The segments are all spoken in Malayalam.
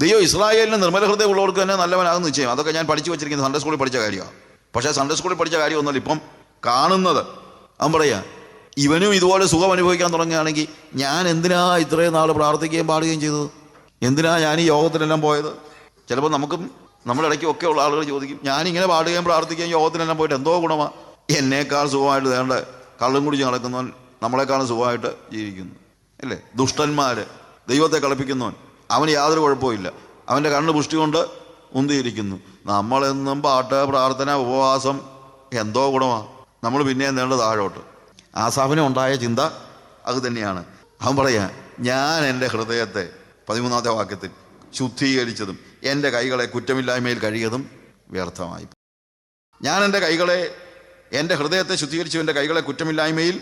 ദൈവം ഇസ്രായേലിന് നിർമ്മല ഹൃദയമുള്ളവർക്ക് തന്നെ നല്ലവനാകുന്ന നിശ്ചയം. അതൊക്കെ ഞാൻ പഠിച്ചു വെച്ചിരിക്കുന്നത് സൺഡേ സ്കൂളിൽ പഠിച്ച കാര്യമാണ്. പക്ഷേ സൺഡേ സ്കൂളിൽ പഠിച്ച കാര്യമൊന്നുമല്ല. ഇപ്പം കാണുന്നത്. അവൻ പറയാ ഇവനും ഇതുപോലെ സുഖം അനുഭവിക്കാൻ തുടങ്ങുകയാണെങ്കിൽ ഞാൻ എന്തിനാ ഇത്രയും നാൾ പ്രാർത്ഥിക്കുകയും പാടുകയും ചെയ്തത്? എന്തിനാ ഞാൻ ഈ യോഗത്തിനെല്ലാം പോയത്? ചിലപ്പോൾ നമുക്കും നമ്മുടെ ഇടയ്ക്കൊക്കെ ഉള്ള ആളുകൾ ചോദിക്കും ഞാനിങ്ങനെ പാടുകയും പ്രാർത്ഥിക്കുകയും യോഗത്തിനെല്ലാം പോയിട്ട് എന്തോ ഗുണമാ? എന്നേക്കാൾ സുഖമായിട്ട് വേണ്ട കള്ളും കുടിച്ച് നടക്കുന്നവൻ നമ്മളെക്കാളും സുഖമായിട്ട് ജീവിക്കുന്നു. അല്ലേ? ദുഷ്ടന്മാർ ദൈവത്തെ കളിപ്പിക്കുന്നവൻ. അവന് യാതൊരു കുഴപ്പമില്ല അവന്റെ കണ്ണ് പുഷ്ടി കൊണ്ട് ഉന്തിയിരിക്കുന്നു. നമ്മളെന്നും പാട്ട് പ്രാർത്ഥന ഉപവാസം എന്തോ ഗുണമാണ് നമ്മൾ പിന്നെ നേണ്ട താഴോട്ട്. ആസാഫിന് ഉണ്ടായ ചിന്ത അത് തന്നെയാണ്. അവൻ പറയാ ഞാൻ എന്റെ ഹൃദയത്തെ പതിമൂന്നാമത്തെ വാക്യത്തിൽ ശുദ്ധീകരിച്ചതും എന്റെ കൈകളെ കുറ്റമില്ലായ്മയിൽ കഴിയതും വ്യർത്ഥമായി. ഞാൻ എന്റെ കൈകളെ എന്റെ ഹൃദയത്തെ ശുദ്ധീകരിച്ചു എന്റെ കൈകളെ കുറ്റമില്ലായ്മയിൽ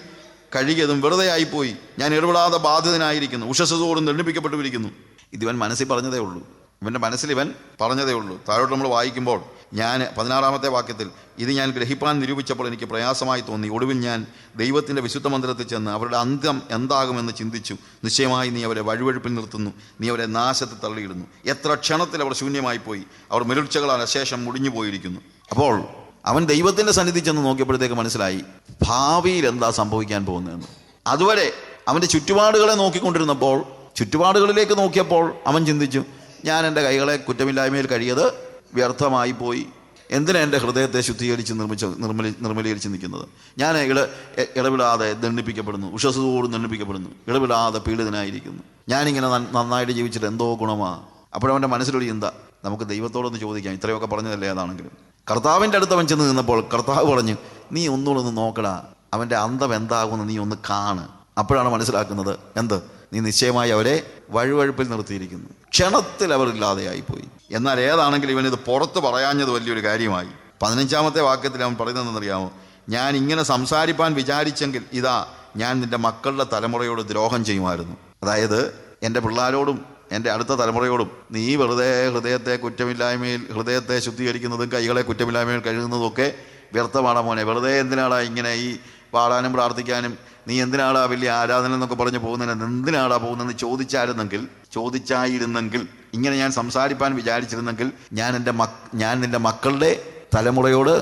കഴുകിയതും വെറുതെ ആയിപ്പോയി ഞാൻ ഇടപെടാതെ ബാധിതനായിരിക്കുന്നു. ഉഷസ്സതോടും ദണ്ഡിപ്പിക്കപ്പെട്ടിരിക്കുന്നു ഇതിവൻ മനസ്സിൽ പറഞ്ഞതേ ഉള്ളൂ. ഇവന്റെ മനസ്സിൽ ഇവൻ പറഞ്ഞതേ ഉള്ളൂ. താഴോട്ട് നമ്മൾ വായിക്കുമ്പോൾ ഞാൻ പതിനാറാമത്തെ വാക്യത്തിൽ ഇത് ഞാൻ ഗ്രഹിപ്പാൻ നിരൂപിച്ചപ്പോൾ എനിക്ക് പ്രയാസമായി തോന്നി. ഒടുവിൽ ഞാൻ ദൈവത്തിന്റെ വിശുദ്ധ മന്ദിരത്തിൽ ചെന്ന് അവരുടെ അന്ത്യം എന്താകുമെന്ന് ചിന്തിച്ചു. നിശ്ചയമായി നീ അവരെ വഴുവഴുപ്പിൽ നിർത്തുന്നു. നീ അവരെ നാശത്തിൽ തള്ളിയിടുന്നു. എത്ര ക്ഷണത്തിൽ അവർ ശൂന്യമായി പോയി. അവർ മെരുൾച്ചകളാൽ അശേഷം മുടിഞ്ഞു പോയിരിക്കുന്നു. അപ്പോൾ അവൻ ദൈവത്തിന്റെ സന്നിധി ചെന്ന് നോക്കിയപ്പോഴത്തേക്ക് മനസ്സിലായി ഭാവിയിൽ എന്താ സംഭവിക്കാൻ പോകുന്നതെന്ന്. അതുവരെ അവന്റെ ചുറ്റുപാടുകളെ നോക്കിക്കൊണ്ടിരുന്നപ്പോൾ ചുറ്റുപാടുകളിലേക്ക് നോക്കിയപ്പോൾ അവൻ ചിന്തിച്ചു ഞാൻ എന്റെ കൈകളെ കുറ്റമില്ലായ്മയിൽ കഴിയത് വ്യർത്ഥമായി പോയി. എന്തിനാ എന്റെ ഹൃദയത്തെ ശുദ്ധീകരിച്ച് നിർമ്മിച്ച നിർമ്മലി നിർമ്മലീകരിച്ച് നിൽക്കുന്നത്? ഞാൻ ഇട ഇ- ഇടവിടാതെ ദണ്ഡിപ്പിക്കപ്പെടുന്നു ഉഷസ്സതോടും ദണ്ഡിപ്പിക്കപ്പെടുന്നു ഇടവിടാതെ പീഡിതനായിരിക്കുന്നു. ഞാനിങ്ങനെ നന്നായിട്ട് ജീവിച്ചിട്ട് എന്തോ ഗുണമാണ് അപ്പോഴവന്റെ മനസ്സിലൊരു ചിന്ത നമുക്ക് ദൈവത്തോടൊന്ന് ചോദിക്കാം ഇത്രയൊക്കെ പറഞ്ഞതല്ലേ അതാണെങ്കിലും? കർത്താവിന്റെ അടുത്ത് അവൻ ചെന്ന് നിന്നപ്പോൾ കർത്താവ് പറഞ്ഞു നീ ഒന്നുകൂടെ ഒന്ന് നോക്കടാ അവന്റെ അന്തം എന്താകുമെന്ന് നീ ഒന്ന് കാണ്. അപ്പോഴാണ് മനസ്സിലാക്കുന്നത് എന്ത്? നീ നിശ്ചയമായി അവരെ വഴുവഴുപ്പിൽ നിർത്തിയിരിക്കുന്നു. ക്ഷണത്തിൽ അവർ ഇല്ലാതെയായിപ്പോയി. എന്നാൽ ഏതാണെങ്കിലും ഇവനിത് പുറത്ത് പറയാഞ്ഞത് വലിയൊരു കാര്യമായി. പതിനഞ്ചാമത്തെ വാക്യത്തിൽ അവൻ പറയുന്നതെന്നറിയാമോ ഞാൻ ഇങ്ങനെ സംസാരിപ്പാൻ വിചാരിച്ചെങ്കിൽ ഇതാ ഞാൻ നിന്റെ മക്കളുടെ തലമുറയോട് ദ്രോഹം ചെയ്യുമായിരുന്നു. അതായത് എന്റെ പിള്ളേരോടും എന്റെ അടുത്ത തലമുറയോടും നീ വെറുതെ ഹൃദയത്തെ കുറ്റമില്ലായ്മയിൽ ഹൃദയത്തെ ശുദ്ധീകരിക്കുന്നതും കൈകളെ കുറ്റമില്ലായ്മയിൽ കഴുകുന്നതും ഒക്കെ വ്യർത്ഥമാണ് മോനെ. വെറുതെ എന്തിനാടാ ഇങ്ങനെ ഈ പാടാനും പ്രാർത്ഥിക്കാനും നീ എന്തിനാടാ വലിയ ആരാധന എന്നൊക്കെ പറഞ്ഞ് പോകുന്നതിന് എന്തിനാടാ പോകുന്നതെന്ന് ചോദിച്ചായിരുന്നെങ്കിൽ ചോദിച്ചായിരുന്നെങ്കിൽ ഇങ്ങനെ ഞാൻ സംസാരിപ്പാൻ വിചാരിച്ചിരുന്നെങ്കിൽ ഞാൻ എന്റെ മക് ഞാൻ നിന്റെ മക്കളുടെ തലമുറയോട്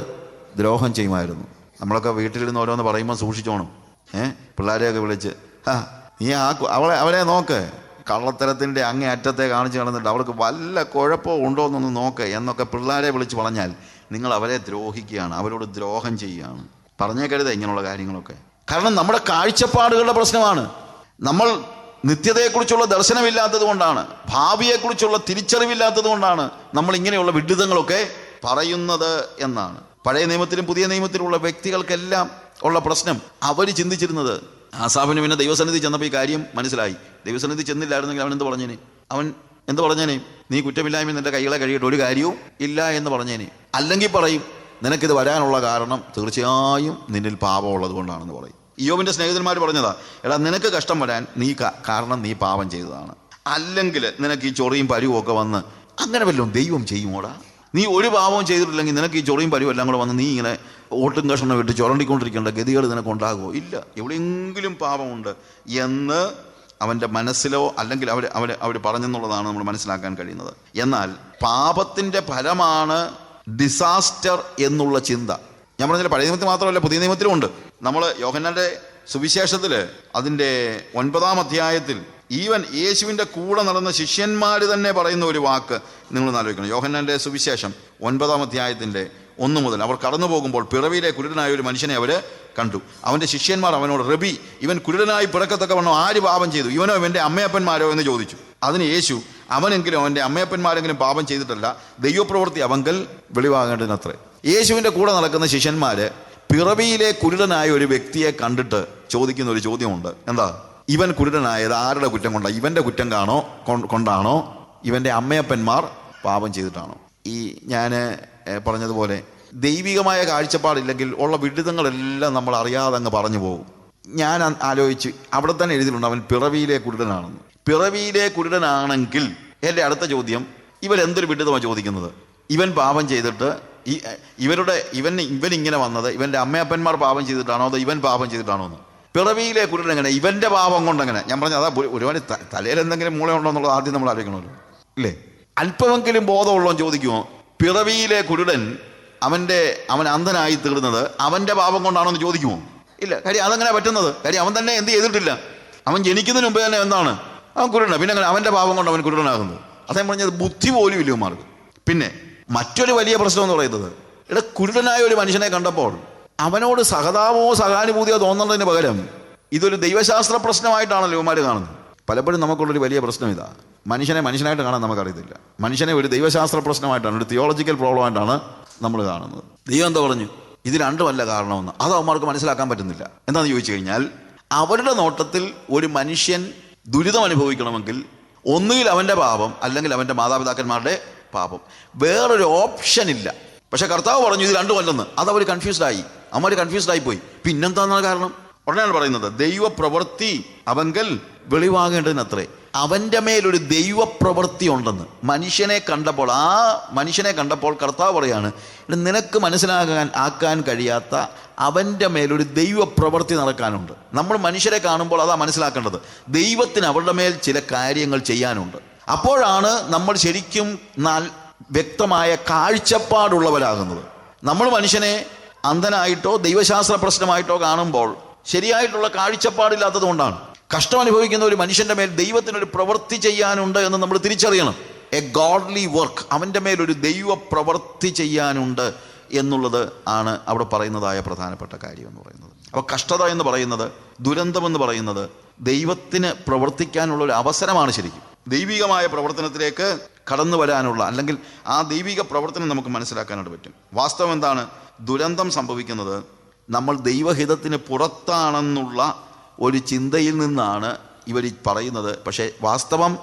ദ്രോഹം ചെയ്യുമായിരുന്നു. നമ്മളൊക്കെ വീട്ടിലിരുന്ന് ഓരോന്ന് പറയുമ്പോൾ സൂക്ഷിച്ചോണം. ഏഹ് പിള്ളേരെയൊക്കെ വിളിച്ച് ആ നീ ആ അവളെ അവളെ നോക്ക്. കള്ളത്തരത്തിന്റെ അങ്ങേ അറ്റത്തെ കാണിച്ച് കളഞ്ഞിട്ട് അവൾക്ക് വല്ല കുഴപ്പമോ ഉണ്ടോ എന്നൊന്ന് നോക്ക് എന്നൊക്കെ പിള്ളേരെ വിളിച്ച് പറഞ്ഞാൽ നിങ്ങൾ അവരെ ദ്രോഹിക്കുകയാണ് അവരോട് ദ്രോഹം ചെയ്യുകയാണ്. പറഞ്ഞേക്കരുത് ഇങ്ങനെയുള്ള കാര്യങ്ങളൊക്കെ. കാരണം നമ്മുടെ കാഴ്ചപ്പാടുകളുടെ പ്രശ്നമാണ്. നമ്മൾ നിത്യതയെക്കുറിച്ചുള്ള ദർശനമില്ലാത്തത് കൊണ്ടാണ് ഭാവിയെക്കുറിച്ചുള്ള തിരിച്ചറിവില്ലാത്തത് കൊണ്ടാണ് നമ്മൾ ഇങ്ങനെയുള്ള വിഡിതങ്ങളൊക്കെ പറയുന്നത് എന്നാണ്. പഴയ നിയമത്തിലും പുതിയ നിയമത്തിലുമുള്ള വ്യക്തികൾക്കെല്ലാം ഉള്ള പ്രശ്നം അവർ ചിന്തിച്ചിരുന്നത്. ആസാഫിന് പിന്നെ ദൈവസന്നിധി ചെന്നപ്പോൾ ഈ കാര്യം മനസ്സിലായി. ദൈവസന്നിധി ചെന്നില്ലായിരുന്നെങ്കിൽ അവൻ എന്ത് പറഞ്ഞേനെ? അവൻ എന്ത് പറഞ്ഞേനെ? നീ കുറ്റമില്ലായ്മ നിന്റെ കൈകളെ കഴിയിട്ട് ഒരു കാര്യവും ഇല്ല എന്ന് പറഞ്ഞേനെ. അല്ലെങ്കിൽ പറയും നിനക്കിത് വരാനുള്ള കാരണം തീർച്ചയായും നിന്നിൽ പാപമുള്ളത് കൊണ്ടാണെന്ന് പറയും. ഇയോബിന്റെ സ്നേഹിതന്മാർ പറഞ്ഞതാ എടാ നിനക്ക് കഷ്ടം വരാൻ നീ കാരണം നീ പാപം ചെയ്തതാണ്. അല്ലെങ്കിൽ നിനക്ക് ഈ ചൊറിയും പരുവും ഒക്കെ വന്ന് അങ്ങനെ വല്ലതും ദൈവം ചെയ്യുമോടാ? നീ ഒരു പാപവും ചെയ്തിട്ടില്ലെങ്കിൽ നിനക്ക് ഈ ചൊറിയും പരുവും എല്ലാം കൂടെ വന്ന് നീ ഇങ്ങനെ ഓട്ടും കഷണം വിട്ട് ചുരണ്ടിക്കൊണ്ടിരിക്കേണ്ട ഗതികൾ നിനക്ക് ഉണ്ടാകുമോ ഇല്ല എവിടെയെങ്കിലും പാപമുണ്ട് എന്ന് അവന്റെ മനസ്സിലോ അല്ലെങ്കിൽ അവർ അവർ അവർ പറഞ്ഞെന്നുള്ളതാണ് നമ്മൾ മനസ്സിലാക്കാൻ കഴിയുന്നത്. എന്നാൽ പാപത്തിന്റെ ഫലമാണ് ഡിസാസ്റ്റർ എന്നുള്ള ചിന്ത. ഞാൻ പറഞ്ഞില്ല പഴയ നിയമത്തിൽ മാത്രമല്ല പുതിയ നിയമത്തിലും ഉണ്ട്. നമ്മൾ യോഹന്നാന്റെ സുവിശേഷത്തിൽ അതിന്റെ ഒൻപതാം അധ്യായത്തിൽ ഈവൻ യേശുവിന്റെ കൂടെ നടന്ന ശിഷ്യന്മാർ തന്നെ പറയുന്ന ഒരു വാക്ക് നിങ്ങൾ ആലോചിക്കണം. യോഹന്നാന്റെ സുവിശേഷം ഒൻപതാം അധ്യായത്തിന്റെ ഒന്ന് മുതൽ അവർ കടന്നു പോകുമ്പോൾ പിറവിയിലെ കുരുടനായ ഒരു മനുഷ്യനെ അവർ കണ്ടു. അവന്റെ ശിഷ്യന്മാർ അവനോട് റബി ഇവൻ കുരുടനായി പിറക്കത്തക്കവണ്ണം ആര് പാപം ചെയ്തു? ഇവനോ ഇവന്റെ അമ്മയപ്പന്മാരോ? എന്ന് ചോദിച്ചു. അതിന് യേശു അവനെങ്കിലും അവന്റെ അമ്മയപ്പന്മാരെങ്കിലും പാപം ചെയ്തിട്ടല്ല ദൈവപ്രവൃത്തി അവങ്കൽ വെളിവാകേണ്ടതിനത്രേ. യേശുവിന്റെ കൂടെ നടക്കുന്ന ശിഷ്യന്മാർ പിറവിയിലെ കുരുടനായ ഒരു വ്യക്തിയെ കണ്ടിട്ട് ചോദിക്കുന്ന ഒരു ചോദ്യമുണ്ട്. എന്താ? ഇവൻ കുരുടനായത് ആരുടെ കുറ്റം കൊണ്ടാണ് ഇവന്റെ കുറ്റം കാണോ? കൊണ്ടാണോ? ഇവന്റെ അമ്മയപ്പന്മാർ പാപം ചെയ്തിട്ടാണോ? ഈ ഞാൻ പറഞ്ഞതുപോലെ ദൈവികമായ കാഴ്ചപ്പാടില്ലെങ്കിൽ ഉള്ള വിഡിതങ്ങളെല്ലാം നമ്മൾ അറിയാതെ അങ്ങ് പറഞ്ഞു പോകും. ഞാൻ ആലോചിച്ച് അവിടെ തന്നെ എഴുതിയിട്ടുണ്ട് അവൻ പിറവിയിലെ കുരുടനാണെന്ന്. പിറവിയിലെ കുരുടനാണെങ്കിൽ എന്റെ അടുത്ത ചോദ്യം ഇവരെന്തൊരു വിഡിതമാണ് ചോദിക്കുന്നത്? ഇവൻ പാപം ചെയ്തിട്ട് ഈ ഇവരുടെ ഇവൻ ഇവൻ ഇങ്ങനെ വന്നത് ഇവന്റെ അമ്മയപ്പന്മാർ പാപം ചെയ്തിട്ടാണോ അതോ ഇവൻ പാപം ചെയ്തിട്ടാണോ എന്ന്? പിറവിയിലെ കുരുടൻ എങ്ങനെ? ഇവന്റെ പാപം കൊണ്ടെങ്ങനെ ഞാൻ പറഞ്ഞ അതാ ഒരു- ഒരുപാട് തലയിൽ എന്തെങ്കിലും മൂള ഉണ്ടോ എന്നുള്ളത് ആദ്യം നമ്മൾ ആലോചിക്കണമല്ലോ. ഇല്ലേ? അല്പമെങ്കിലും ബോധമുള്ളോ ചോദിക്കുമോ? പിറവിയിലെ കുരുടൻ അവന്റെ അവൻ അന്ധനായി തീർന്നത് അവന്റെ പാപം കൊണ്ടാണോ എന്ന് ചോദിക്കുമോ? ഇല്ല. കാര്യം അതെങ്ങനെ പറ്റുന്നത്? കാര്യം അവൻ തന്നെ എന്ത് ചെയ്തിട്ടില്ല? അവൻ ജനിക്കുന്നതിന് മുമ്പ് തന്നെ എന്താണ്? അവൻ കുരുടനാണ് പിന്നെ അങ്ങനെ അവന്റെ പാപം കൊണ്ട് അവൻ കുരുടനാകുന്നത് അദ്ദേഹം പറഞ്ഞത് ബുദ്ധി പോലും ഇല്ല മാർക്ക് പിന്നെ മറ്റൊരു വലിയ പ്രശ്നം എന്ന് പറയുന്നത് ഇവിടെ കുരുടനായ ഒരു മനുഷ്യനെ കണ്ടപ്പോൾ അവനോട് സഹതാപമോ സഹാനുഭൂതിയോ തോന്നുന്നതിന് പകരം ഇതൊരു ദൈവശാസ്ത്ര പ്രശ്നമായിട്ടാണല്ലോ ഇവന്മാർ കാണുന്നത്. പലപ്പോഴും നമുക്കുള്ളൊരു വലിയ പ്രശ്നം ഇതാ. മനുഷ്യനെ മനുഷ്യനായിട്ട് കാണാൻ നമുക്കറിയത്തില്ല. മനുഷ്യനെ ഒരു ദൈവശാസ്ത്ര പ്രശ്നമായിട്ടാണ് ഒരു തിയോളജിക്കൽ പ്രോബ്ലം ആയിട്ടാണ് നമ്മൾ കാണുന്നത്. ദൈവം എന്താ പറഞ്ഞു? ഇത് രണ്ടുമല്ല കാരണമെന്ന്. അത് അവന്മാർക്ക് മനസ്സിലാക്കാൻ പറ്റുന്നില്ല. എന്താണെന്ന് ചോദിച്ചു കഴിഞ്ഞാൽ അവരുടെ നോട്ടത്തിൽ ഒരു മനുഷ്യൻ ദുരിതം അനുഭവിക്കണമെങ്കിൽ ഒന്നുകിൽ അവന്റെ പാപം അല്ലെങ്കിൽ അവന്റെ മാതാപിതാക്കന്മാരുടെ പാപം. വേറൊരു ഓപ്ഷൻ ഇല്ല. പക്ഷേ കർത്താവ് പറഞ്ഞു ഇത് രണ്ടുമല്ലെന്ന് അത് അവർ കൺഫ്യൂസ്ഡായി അമ്മ കൺഫ്യൂസ്ഡ് ആയി പോയി പിന്നെന്താണെന്നാണ് കാരണം? ഉടനെയാണ് പറയുന്നത് ദൈവപ്രവൃത്തി അവങ്കൽ വെളിവാകേണ്ടതിനത്രേ. അവന്റെ മേലൊരു ദൈവപ്രവൃത്തി ഉണ്ടെന്ന്. മനുഷ്യനെ കണ്ടപ്പോൾ ആ മനുഷ്യനെ കണ്ടപ്പോൾ കർത്താവ് പറയാണ് "ഇത് നിനക്ക് മനസ്സിലാകാൻ ആക്കാൻ കഴിയാത്ത അവന്റെ മേലൊരു ദൈവപ്രവൃത്തി നടക്കാനുണ്ട്. നമ്മൾ മനുഷ്യരെ കാണുമ്പോൾ അതാ മനസ്സിലാക്കേണ്ടത്. ദൈവത്തിന് അവരുടെ മേൽ ചില കാര്യങ്ങൾ ചെയ്യാനുണ്ട്. അപ്പോഴാണ് നമ്മൾ ശരിക്കും വ്യക്തമായ കാഴ്ചപ്പാടുള്ളവരാകുന്നത്. നമ്മൾ മനുഷ്യനെ അന്ധനായിട്ടോ ദൈവശാസ്ത്ര പ്രശ്നമായിട്ടോ കാണുമ്പോൾ ശരിയായിട്ടുള്ള കാഴ്ചപ്പാടില്ലാത്തത് കൊണ്ടാണ്. കഷ്ടം അനുഭവിക്കുന്ന ഒരു മനുഷ്യന്റെ മേൽ ദൈവത്തിനൊരു പ്രവൃത്തി ചെയ്യാനുണ്ട് എന്ന് നമ്മൾ തിരിച്ചറിയണം. എ ഗോഡ്ലി വർക്ക് അവന്റെ മേൽ ഒരു ദൈവ പ്രവൃത്തി ചെയ്യാനുണ്ട് എന്നുള്ളത് ആണ് അവിടെ പറയുന്നതായ പ്രധാനപ്പെട്ട കാര്യം എന്ന് പറയുന്നത്. അപ്പോൾ കഷ്ടത എന്ന് പറയുന്നത് ദുരന്തം എന്ന് പറയുന്നത് ദൈവത്തിന് പ്രവർത്തിക്കാനുള്ള ഒരു അവസരമാണ് ശരിക്കും. ദൈവികമായ പ്രവർത്തനത്തിലേക്ക് കടന്നു വരാനുള്ള അല്ലെങ്കിൽ ആ ദൈവിക പ്രവർത്തനം നമുക്ക് മനസ്സിലാക്കാനായിട്ട് പറ്റും. വാസ്തവം എന്താണ്? ദുരന്തം സംഭവിക്കുന്നത് നമ്മൾ ദൈവഹിതത്തിന് പുറത്താണെന്നുള്ള ഒരു ചിന്തയിൽ നിന്നാണ് ഇവർ പറയുന്നത്. പക്ഷേ വാസ്തവം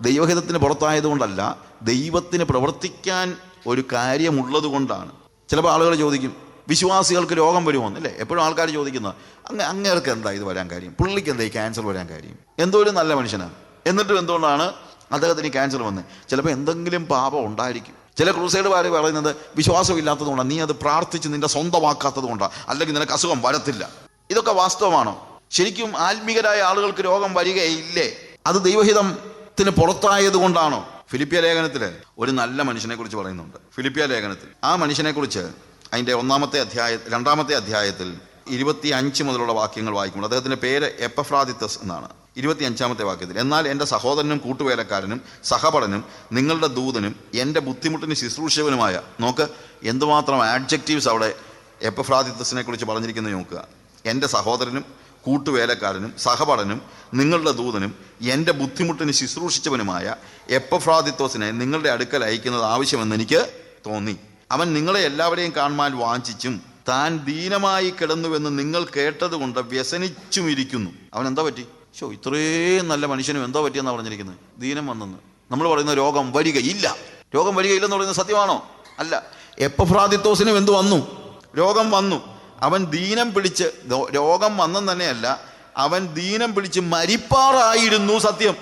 ദൈവഹിതത്തിന് പുറത്തായതുകൊണ്ടല്ല ദൈവത്തിന് പ്രവർത്തിക്കാൻ ഒരു കാര്യമുള്ളത് കൊണ്ടാണ് ചിലപ്പോൾ ആളുകൾ ചോദിക്കും വിശ്വാസികൾക്ക് രോഗം വരുമോ അല്ലേ എപ്പോഴും ആൾക്കാർ ചോദിക്കുന്നത് അങ്ങ് അങ്ങേർക്ക് എന്താ ഇത് വരാൻ കാര്യം? പുള്ളിക്ക് എന്താ ഈ ക്യാൻസർ വരാൻ കാര്യം? എന്തോ ഒരു നല്ല മനുഷ്യനാണ് എന്നിട്ടും എന്തുകൊണ്ടാണ് അദ്ദേഹത്തിന് ക്യാൻസർ വന്നത് ചിലപ്പോൾ എന്തെങ്കിലും പാപം ഉണ്ടായിരിക്കും. ചില ക്രൂസൈഡ് വാര് പറയുന്നത് വിശ്വാസമില്ലാത്തതുകൊണ്ടാണ് നീ അത് പ്രാർത്ഥിച്ച് നിന്റെ സ്വന്തമാക്കാത്തത് കൊണ്ടാണ് അല്ലെങ്കിൽ നിനക്ക് അസുഖം വരത്തില്ല. ഇതൊക്കെ വാസ്തവമാണോ? ശരിക്കും ആത്മീകരായ ആളുകൾക്ക് രോഗം വരികയില്ലേ? അത് ദൈവഹിതത്തിന് പുറത്തായത് കൊണ്ടാണോ ഫിലിപ്പിയ ലേഖനത്തിൽ ഒരു നല്ല മനുഷ്യനെ കുറിച്ച് പറയുന്നുണ്ട്. ഫിലിപ്പിയ ലേഖനത്തിൽ. ആ മനുഷ്യനെ കുറിച്ച് അതിന്റെ ഒന്നാമത്തെ അധ്യായ രണ്ടാമത്തെ അധ്യായത്തിൽ ഇരുപത്തി അഞ്ച് മുതലുള്ള വാക്യങ്ങൾ വായിക്കുമ്പോൾ അദ്ദേഹത്തിന്റെ പേര് എപ്പഫ്രാദിത്തസ് എന്നാണ്. ഇരുപത്തി അഞ്ചാമത്തെ വാക്യത്തിൽ. എന്നാൽ എന്റെ സഹോദരനും കൂട്ടുവേലക്കാരനും സഹപടനും നിങ്ങളുടെ ദൂതനും എന്റെ ബുദ്ധിമുട്ടിന് ശുശ്രൂഷകനുമായ നോക്ക് എന്തുമാത്രം ആഡ്ജക്റ്റീവ്സ് അവിടെ എപ്പഫ്രാദിത്തസിനെ കുറിച്ച് പറഞ്ഞിരിക്കുന്നത് നോക്കുക. എന്റെ സഹോദരനും കൂട്ടുവേലക്കാരനും സഹപടനും നിങ്ങളുടെ ദൂതനും എന്റെ ബുദ്ധിമുട്ടിന് ശുശ്രൂഷിച്ചവനുമായ എപ്പഫ്രാദിത്തോസിനെ നിങ്ങളുടെ അടുക്കൽ അയക്കുന്നത് ആവശ്യമെന്ന് എനിക്ക് തോന്നി. അവൻ നിങ്ങളെ എല്ലാവരെയും കാണുവാൻ വാഞ്ചിച്ചും താൻ ദീനമായി കിടന്നുവെന്ന് നിങ്ങൾ കേട്ടതുകൊണ്ട് വ്യസനിച്ചും ഇരിക്കുന്നു അവൻ എന്താ പറ്റി? ഷോ ഇത്രയും നല്ല മനുഷ്യനും എന്തോ പറ്റിയെന്നാണ് പറഞ്ഞിരിക്കുന്നത് ദീനം വന്നെന്ന്. നമ്മൾ പറയുന്ന രോഗം വരികയില്ല. രോഗം വരികയില്ലെന്ന് പറയുന്നത് സത്യമാണോ? അല്ല. എപ്പഫ്രാദിത്തോസിനും എന്ത് വന്നു? രോഗം വന്നു. അവൻ ദീനം പിടിച്ച് രോഗം വന്നെന്ന് തന്നെയല്ല അവൻ ദീനം പിടിച്ച് മരിപ്പാറായിരുന്നു സത്യം.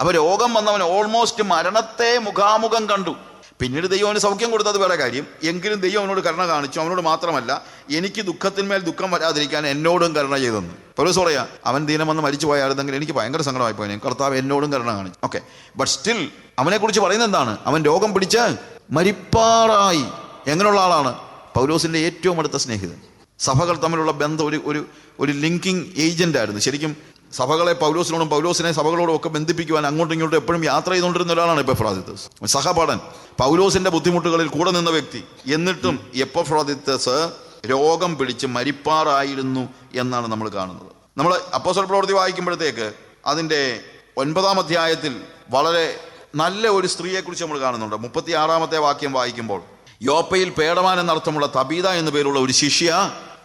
അപ്പൊ രോഗം വന്നവൻ ഓൾമോസ്റ്റ് മരണത്തെ മുഖാമുഖം കണ്ടു. പിന്നീട് ദൈവം അവന് സൗഖ്യം കൊടുത്തത് വേറെ കാര്യം. എങ്കിലും ദൈവം അവനോട് കരുണ കാണിച്ചു. അവനോട് മാത്രമല്ല എനിക്ക് ദുഃഖത്തിന്മേൽ ദുഃഖം വരാതിരിക്കാൻ എന്നോടും കരുണ ചെയ്തെന്ന്. പൗലോസ് പറയാ അവൻ ദീനം വന്ന് മരിച്ചു പോയായിരുന്നെങ്കിൽ എനിക്ക് ഭയങ്കര സങ്കടമായി പോയി കർത്താവ് എന്നോടും കരുണ കാണിച്ചു. ഓക്കെ ബട്ട് സ്റ്റിൽ അവനെ കുറിച്ച് പറയുന്നത് എന്താണ്? അവൻ രോഗം പിടിച്ച് മരിപ്പാറായി. എങ്ങനെയുള്ള ആളാണ്? പൗലോസിന്റെ ഏറ്റവും അടുത്ത സ്നേഹിതൻ. സഭകൾ തമ്മിലുള്ള ബന്ധം ഒരു ഒരു ഒരു ലിങ്കിങ് ഏജന്റ് ആയിരുന്നു. ശരിക്കും സഭകളെ പൗലോസിനോടും പൗലോസിനെ സഭകളോടും ഒക്കെ ബന്ധിപ്പിക്കുവാൻ അങ്ങോട്ടും ഇങ്ങോട്ടും എപ്പോഴും യാത്ര ചെയ്തുകൊണ്ടിരുന്ന ഒരാളാണ് എപ്പഫ്രാദിത്തസ്. സഹപാഠൻ പൗലോസിന്റെ ബുദ്ധിമുട്ടുകളിൽ കൂടെ നിന്ന വ്യക്തി. എന്നിട്ടും എപ്പഫ്രാദിത്തസ് രോഗം പിടിച്ച് മരിപ്പാറായിരുന്നു എന്നാണ് നമ്മൾ കാണുന്നത്. നമ്മൾ അപ്പോസൽ പ്രവൃത്തി വായിക്കുമ്പോഴത്തേക്ക് അതിന്റെ ഒൻപതാം അധ്യായത്തിൽ വളരെ നല്ല ഒരു സ്ത്രീയെക്കുറിച്ച് നമ്മൾ കാണുന്നുണ്ട്. മുപ്പത്തി ആറാമത്തെ വാക്യം വായിക്കുമ്പോൾ യോപ്പയിൽ പേടമാൻ എന്നർത്ഥമുള്ള തബീത എന്നു പേരുള്ള ഒരു ശിഷ്യ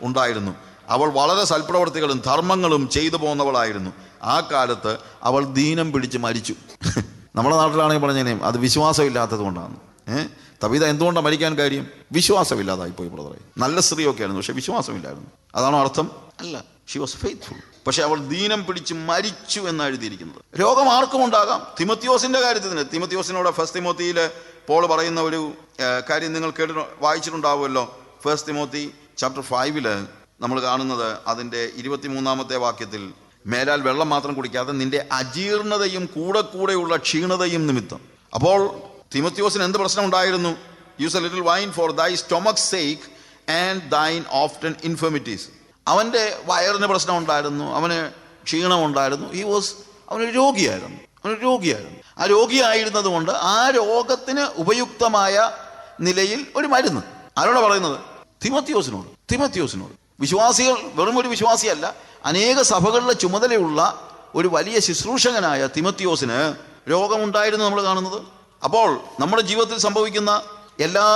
ഉണ്ടായിരുന്നു. അവൾ വളരെ സൽപ്രവർത്തികളും ധർമ്മങ്ങളും ചെയ്തു പോകുന്നവളായിരുന്നു. ആ കാലത്ത് അവൾ ദീനം പിടിച്ച് മരിച്ചു. നമ്മുടെ നാട്ടിലാണെങ്കിൽ പറഞ്ഞേനെ അത് വിശ്വാസമില്ലാത്തത് കൊണ്ടാണ്. ഏഹ് തബീത എന്തുകൊണ്ടാണ് മരിക്കാൻ കാര്യം? വിശ്വാസമില്ലാതായി പോയി ബ്രദറെ നല്ല സ്ത്രീയൊക്കെ ആയിരുന്നു പക്ഷെ വിശ്വാസമില്ലായിരുന്നു. അതാണോ അർത്ഥം? അല്ല ഷി വാസ് ഫെയ്ത്ത്ഫുൾ പക്ഷെ അവൾ ദീനം പിടിച്ച് മരിച്ചു എന്ന് എഴുതിയിരിക്കുന്നത്. രോഗം ആർക്കും ഉണ്ടാകാം. തിമത്യോസിന്റെ കാര്യത്തിൽ തന്നെ തിമത്യോസിനോട് ഫസ്റ്റ് തിമോത്തിയിൽ പോൾ പറയുന്ന ഒരു കാര്യം നിങ്ങൾ കേട്ടിട്ട് വായിച്ചിട്ടുണ്ടാവുമല്ലോ. ഫസ്റ്റ് തിമോത്തി ചാപ്റ്റർ ഫൈവിൽ നമ്മൾ കാണുന്നത് അതിന്റെ ഇരുപത്തിമൂന്നാമത്തെ വാക്യത്തിൽ മേലാൽ വെള്ളം മാത്രം കുടിക്കാതെ നിന്റെ അജീർണതയും കൂടെ കൂടെയുള്ള ക്ഷീണതയും നിമിത്തം. അപ്പോൾ തിമത്യോസിന് എന്ത് പ്രശ്നം ഉണ്ടായിരുന്നു use a little wine for thy stomach sake and thine often infirmities അവന്റെ വയറിന് പ്രശ്നം ഉണ്ടായിരുന്നു അവന് ക്ഷീണമുണ്ടായിരുന്നു. ഈ വാസ് അവനൊരു രോഗിയായിരുന്നു അവനൊരു രോഗിയായിരുന്നു. ആ രോഗിയായിരുന്നതുകൊണ്ട് ആ രോഗത്തിന് ഉപയുക്തമായ നിലയിൽ ഒരു മരുന്ന്. ആരോടാണ് പറയുന്നത്? തിമത്യോസിനോട് തിമത്യോസിനോട് വിശ്വാസികൾ വെറും ഒരു വിശ്വാസിയല്ല അനേക സഭകളിലെ ചുമതലയുള്ള ഒരു വലിയ ശുശ്രൂഷകനായ തിമത്യോസിന് രോഗമുണ്ടായിരുന്നു നമ്മൾ കാണുന്നത്. അപ്പോൾ നമ്മുടെ ജീവിതത്തിൽ സംഭവിക്കുന്ന എല്ലാ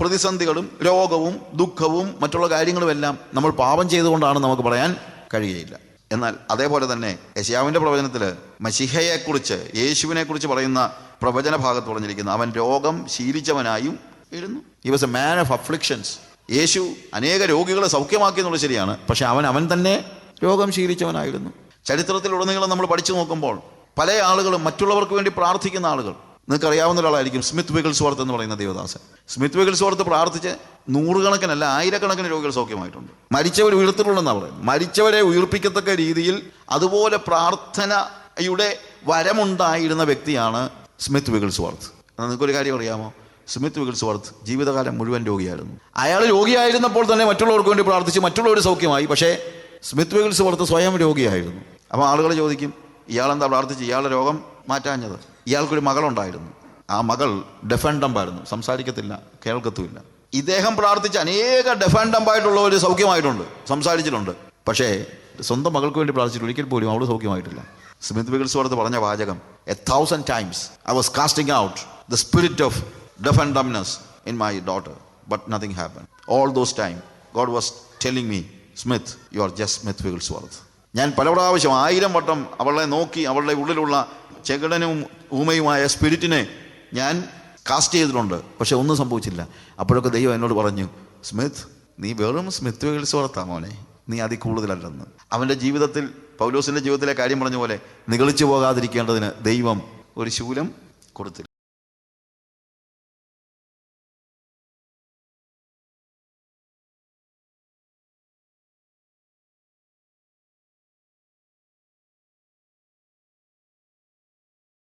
പ്രതിസന്ധികളും രോഗവും ദുഃഖവും മറ്റുള്ള കാര്യങ്ങളുമെല്ലാം നമ്മൾ പാപം ചെയ്തുകൊണ്ടാണ് നമുക്ക് പറയാൻ കഴിയുകയില്ല. എന്നാൽ അതേപോലെ തന്നെ യശ്യാവിന്റെ പ്രവചനത്തിൽ മഷിഹയെക്കുറിച്ച് യേശുവിനെക്കുറിച്ച് പറയുന്ന പ്രവചന ഭാഗത്ത് പറഞ്ഞിരിക്കുന്നു അവൻ രോഗം ശീലിച്ചവനായും ഇരുന്നു he was a man of afflictions Yesu അനേക രോഗികളെ സൗഖ്യമാക്കി എന്നുള്ളത് ശരിയാണ്. പക്ഷെ അവൻ അവൻ തന്നെ രോഗം ശീലിച്ചവനായിരുന്നു. ചരിത്രത്തിലുടനീളം നമ്മൾ പഠിച്ചു നോക്കുമ്പോൾ പല ആളുകളും മറ്റുള്ളവർക്ക് വേണ്ടി പ്രാർത്ഥിക്കുന്ന ആളുകൾ. നിങ്ങൾക്ക് അറിയാവുന്ന ഒരാളായിരിക്കും സ്മിത്ത് വിഗിൾസ്വർത്ത് എന്ന് പറയുന്ന ദേവദാസൻ. സ്മിത്ത് വിഗിൾസ്വർത്ത് പ്രാർത്ഥിച്ച് നൂറുകണക്കിനല്ല ആയിരക്കണക്കിന് രോഗികൾ സൗഖ്യമായിട്ടുണ്ട്. മരിച്ചവർ ഉയർത്തിട്ടുണ്ടെന്നാണ് പറയുന്നത്. മരിച്ചവരെ ഉയർപ്പിക്കത്തക്ക രീതിയിൽ അതുപോലെ പ്രാർത്ഥനയുടെ വരമുണ്ടായിരുന്ന വ്യക്തിയാണ് സ്മിത്ത് വിഗിൾസ്വർത്ത് നിങ്ങൾക്കൊരു കാര്യം അറിയാമോ? സ്മിത്ത് വിഗിൾസ്വർത്ത് ജീവിതകാലം മുഴുവൻ രോഗിയായിരുന്നു. അയാൾ രോഗിയായിരുന്നപ്പോൾ തന്നെ മറ്റുള്ളവർക്ക് വേണ്ടി പ്രാർത്ഥിച്ച് മറ്റുള്ളവർ സൗഖ്യമായി. പക്ഷേ സ്മിത്ത് വിഗിൾസ്വർത്ത് സ്വയം രോഗിയായിരുന്നു. അപ്പോൾ ആളുകൾ ചോദിക്കും ഇയാളെന്താ പ്രാർത്ഥിച്ച്? ഇയാളുടെ രോഗം മാറ്റാഞ്ഞത്? ഇയാൾക്കൊരു മകളുണ്ടായിരുന്നു. ആ മകൾ ഡെഫൻഡമ്പായിരുന്നു സംസാരിക്കത്തില്ല കേൾക്കത്തുമില്ല. ഇദ്ദേഹം പ്രാർത്ഥിച്ച് അനേക ഡെഫൻഡമ്പായിട്ടുള്ളവർ സൗഖ്യമായിട്ടുണ്ട്. സംസാരിച്ചിട്ടുണ്ട്. പക്ഷേ സ്വന്തം മകൾക്ക് വേണ്ടി പ്രാർത്ഥിച്ചിട്ട് ഒരിക്കൽ പോലും അവൾ സൗഖ്യമായിട്ടില്ല. സ്മിത്ത് വിഗിൾസ്വർത്ത് പറഞ്ഞ വാചകം a thousand times I was casting out the spirit of deaf and dumbness in my daughter, but nothing happened. All those time, God was telling me, Smith, you are just Smith Wigglesworth. ഞാൻ പല പ്രാവശ്യം ആയിരം വട്ടം അവളെ നോക്കി അവളുടെ ഉള്ളിലുള്ള ചെകിടനും ഊമയുമായ സ്പിരിറ്റിനെ ഞാൻ കാസ്റ്റ് ചെയ്തിട്ടുണ്ട്. പക്ഷെ ഒന്നും സംഭവിച്ചില്ല. അപ്പോഴൊക്കെ ദൈവം എന്നോട് പറഞ്ഞു സ്മിത്ത് നീ വെറും സ്മിത്ത് വിൽസോർത്താ മോനെ. നീ അതി കൂടുതലല്ലെന്ന്. അവന്റെ ജീവിതത്തിൽ പൗലോസിന്റെ ജീവിതത്തിലെ കാര്യം പറഞ്ഞ പോലെ നിഗളിച്ചു പോകാതിരിക്കേണ്ടതിന് ദൈവം ഒരു ശൂലം കൊടുത്തില്ല.